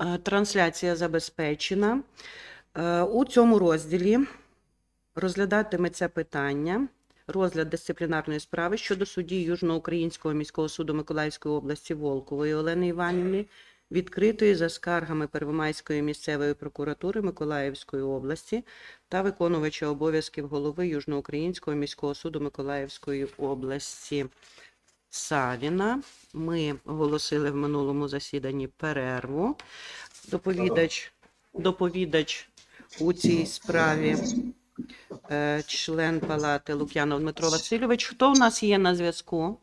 Е, Трансляція забезпечена. Е, У цьому розділі розглядатиметься питання розгляд дисциплінарної справи щодо судді Южноукраїнського міського суду Миколаївської області Волкової Олени Іванівни, відкритої за скаргами Первомайської місцевої прокуратури Миколаївської області та виконувача обов'язків голови Южноукраїнського міського суду Миколаївської області Савіна. Ми оголосили в минулому засіданні перерву. Доповідач, доповідач у цій справі е, член палати Лук'янов Дмитро Васильович. Хто у нас є на зв'язку?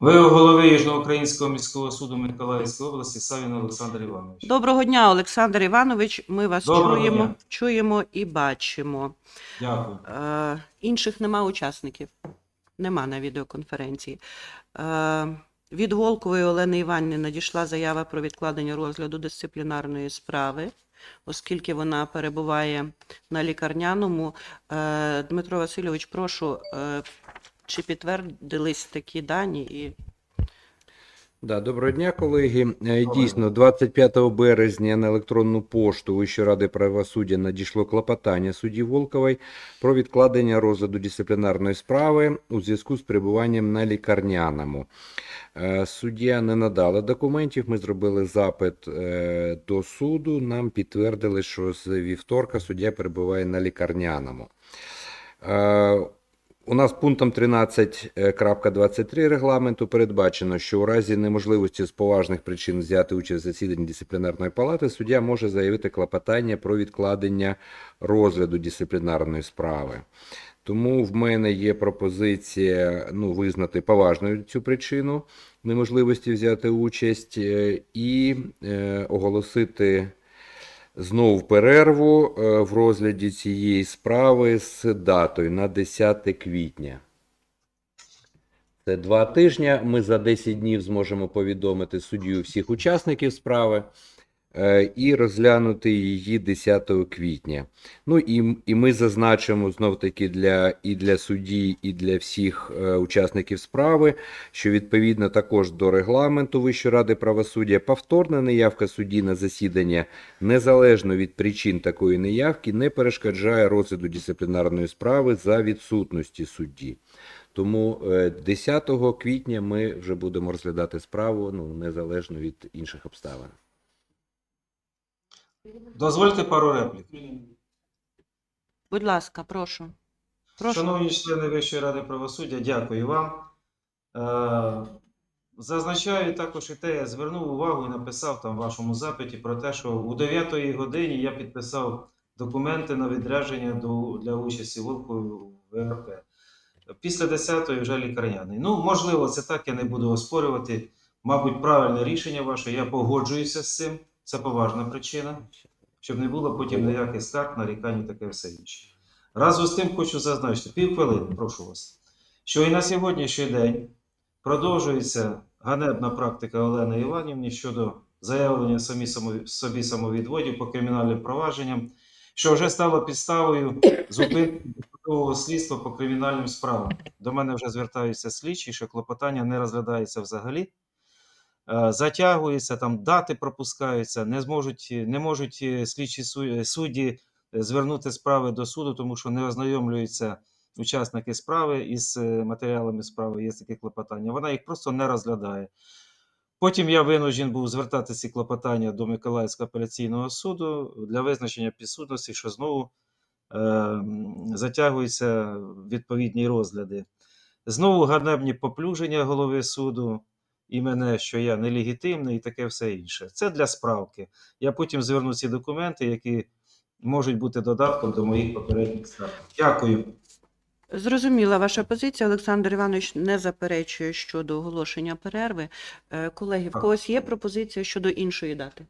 Ви голови Южноукраїнського міського суду Миколаївської області Савін Олександр Іванович. Доброго дня, Олександр Іванович. Ми вас Доброго чуємо, дня. чуємо і бачимо. Дякую. Е, інших нема учасників. Нема на відеоконференції. Е, від Волкової Олени Іванівни надійшла заява про відкладення розгляду дисциплінарної справи, оскільки вона перебуває на лікарняному. Е, Дмитро Васильович, прошу, е, чи підтвердились такі дані? І Да, доброго дня, колеги. Е, Дійсно, 25 березня на електронну пошту Вищої ради правосуддя надійшло клопотання судді Волкової про відкладення розгляду дисциплінарної справи у зв'язку з перебуванням на лікарняному. Е, Суддя не надала документів. Ми зробили запит е, до суду. Нам підтвердили, що з вівторка суддя перебуває на лікарняному. Е, у нас пунктом 13.23 регламенту передбачено, що у разі неможливості з поважних причин взяти участь в засіданні дисциплінарної палати, суддя може заявити клопотання про відкладення розгляду дисциплінарної справи. Тому в мене є пропозиція ну, визнати поважною цю причину неможливості взяти участь е, і е, оголосити знову перерву е, в розгляді цієї справи з датою на 10 квітня. Це два тижні. Ми за 10 днів зможемо повідомити суддю всіх учасників справи і розглянути її 10 квітня. Ну і, і ми зазначимо знов таки для і для судді, і для всіх е, учасників справи, що відповідно також до регламенту Вищої ради правосуддя повторна неявка судді на засідання незалежно від причин такої неявки не перешкоджає розгляду дисциплінарної справи за відсутності судді. Тому е, 10 квітня ми вже будемо розглядати справу ну, незалежно від інших обставин. Дозвольте пару реплік. Будь ласка, прошу. Прошу. Шановні члени Вищої ради правосуддя, дякую вам. Е, Зазначаю також і те, я звернув увагу і написав там в вашому запиті про те, що у 9 годині я підписав документи на відрядження до, для участі Волкової в ВРП. Після 10-ї вже лікарняний. Ну, можливо, це так, я не буду оспорювати. Мабуть, правильне рішення ваше. Я погоджуюся з цим. Це поважна причина, щоб не було потім ніяких скарг, нарікань і таке все інше. Разом з тим хочу зазначити, півхвилини, прошу вас, що і на сьогоднішній день продовжується ганебна практика Олени Іванівни щодо заявлення самі собі самовідводів по кримінальним провадженням, що вже стало підставою зупинки слідства по кримінальним справам. До мене вже звертаються слідчі, що клопотання не розглядається взагалі. Е, Затягується, там дати пропускаються, не зможуть, не можуть е, слідчі судді е, звернути справи до суду, тому що не ознайомлюються учасники справи із матеріалами справи, є таке клопотання. Вона їх просто не розглядає. Потім я винужден був звертати ці клопотання до Миколаївського апеляційного суду для визначення підсудності, що знову е, затягуються відповідні розгляди. Знову ганебні поплюження голови суду і мене, що я нелегітимний, і таке все інше. Це для справки. Я потім зверну ці документи, які можуть бути додатком до моїх попередніх скарг. Дякую. Зрозуміла ваша позиція. Олександр Іванович не заперечує щодо оголошення перерви. Е, Колеги, в когось є пропозиція щодо іншої дати?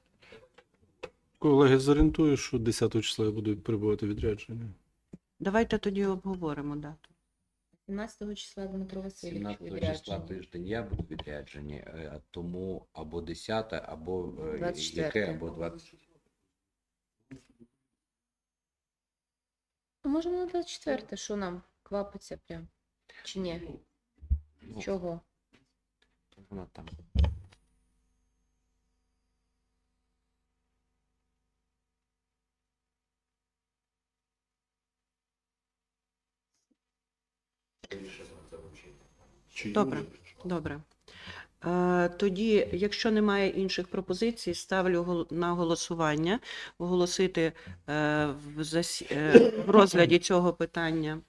Колеги, зорієнтую, що 10 числа я буду перебувати відрядження. Давайте тоді обговоримо дату. 17 числа Дмитро Васильович 17 числа відрядження. тиждень я буду відряджені, е, а тому або 10, або е, 24. яке, або 20. Можемо може на 24, що нам квапиться прям? Чи ні? Ну, Чого? Вона там. Добре. Добре. Е, Тоді, якщо немає інших пропозицій, ставлю на голосування оголосити е, в, е, в розгляді цього питання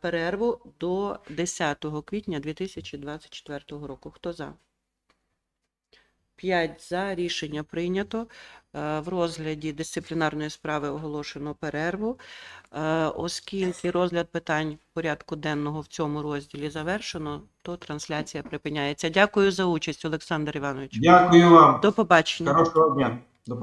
перерву до 10 квітня 2024 року. Хто за? 5 за. Рішення прийнято. Е, В розгляді дисциплінарної справи оголошено перерву. Е, Оскільки розгляд питань порядку денного в цьому розділі завершено, то трансляція припиняється. Дякую за участь, Олександр Іванович. Дякую вам. До побачення. Хорошого дня. До побачення.